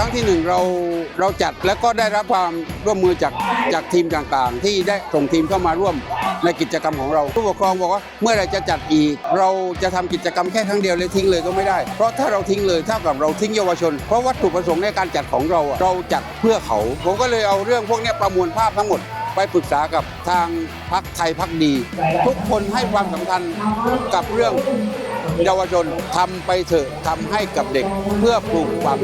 ครั้งที่หนึ่งเราเราจัดแล้วก็ได้รับความร่วมมือจากจากทีมต่างๆ ที่ได้ส่งทีมเข้ามาร่วมในกิจกรรมของเราผู้ปกครองบอกว่าเมื่อไรจะจัดอีก เราจะทำกิจกรรมแค่ครั้งเดียวเลยทิ้งเลยก็ไม่ได้ เพราะถ้าเราทิ้งเลยเท่ากับเราทิ้งเยาวชน เพราะวัตถุประสงค์ในการจัดของเราอะเราจัดเพื่อเขา ผมก็เลยเอาเรื่องพวกนี้ประมวลภาพทั้งหมดไปปรึกษากับทางพักไทยพักดี ทุกคนให้ความสำคัญกับเรื่อง เยาวชนทำไปเถอะทำให้กับเด็กเพื่อปลูกฝัง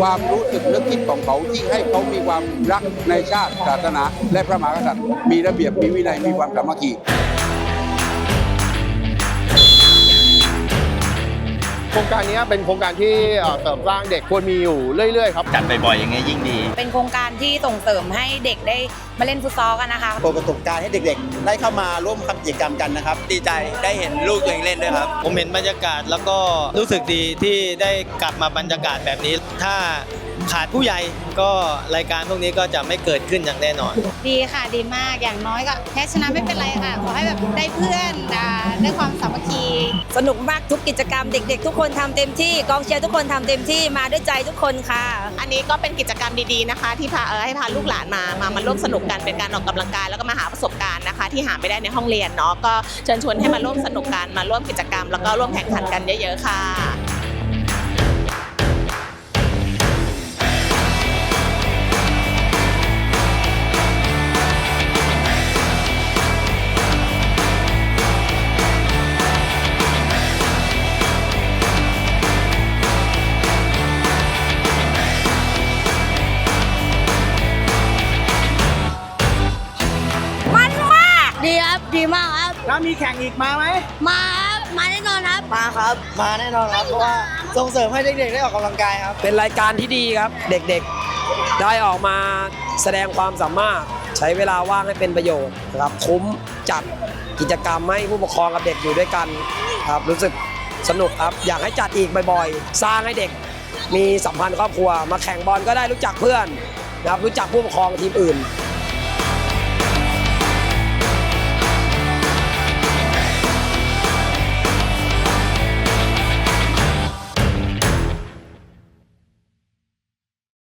ความรู้สึกนึกคิดของเขาที่ให้เขามีความรักในชาติศาสนา และพระมหากษัตริย์มีระเบียบมีวินัยมีความสามัคคี รงการนี้เป็นโครงการที่เอ่อเสริมสร้างเด็กควรมีอยู่เรื่อยๆครับจัดบ่อยๆอย่างเงี้ยยิ่งดี เป็นโครงการที่ส่งเสริมให้เด็กได้มาเล่นฟุตซอลกันนะคะเปิดประสบการณ์ให้เด็กๆ ได้เข้ามาร่วมทำกิจกรรมกันนะครับ ดีใจได้เห็นลูกตัวเองเล่นด้วยครับ ผมเห็นบรรยากาศแล้วก็รู้สึกดีที่ได้กลับมาบรรยากาศแบบนี้ ถ้า ขาดผู้ใหญ่ก็รายการพวกนี้ก็จะไม่เกิดขึ้นอย่างแน่นอน ดีค่ะดีมากอย่างน้อยก็แพ้ชนะไม่เป็นไรค่ะ ขอให้แบบได้เพื่อนอ่าได้ความสามัคคี สนุกมากทุกกิจกรรมเด็ก ๆ ทุกคนทำเต็มที่กองเชียร์ทุกคนทำเต็มที่มาด้วยใจทุกคนค่ะ อันนี้ก็เป็นกิจกรรมดีๆนะคะ ที่พาเออให้พาลูกหลานมามามาร่วมสนุกกันเป็นการออกกำลังกายแล้วก็มาหาประสบการณ์นะคะ ที่หาไม่ได้ในห้องเรียนเนาะก็เชิญชวนให้มาร่วมสนุกกันมาร่วมกิจกรรม แล้วก็ร่วมแข่งขันกันเยอะ ๆ ค่ะ ดีครับดีมากครับ แล้วมีแข่งอีกมาไหม มาครับมาแน่นอนครับ มาครับ มาแน่นอนครับ เพราะว่าส่งเสริมให้เด็กๆได้ออกกำลังกายครับ เป็นรายการที่ดีครับ เด็กๆ ได้ออกมาแสดงความสามารถ ใช้เวลาว่างให้เป็นประโยชน์นะครับ คุ้มจัดกิจกรรมให้ผู้ปกครองกับเด็กอยู่ด้วยกันครับ รู้สึกสนุกครับ อยากให้จัดอีกบ่อยๆ สร้างให้เด็กมีสัมพันธ์ครอบครัว มาแข่งบอลก็ได้รู้จักเพื่อนนะครับ รู้จักผู้ปกครองทีมอื่น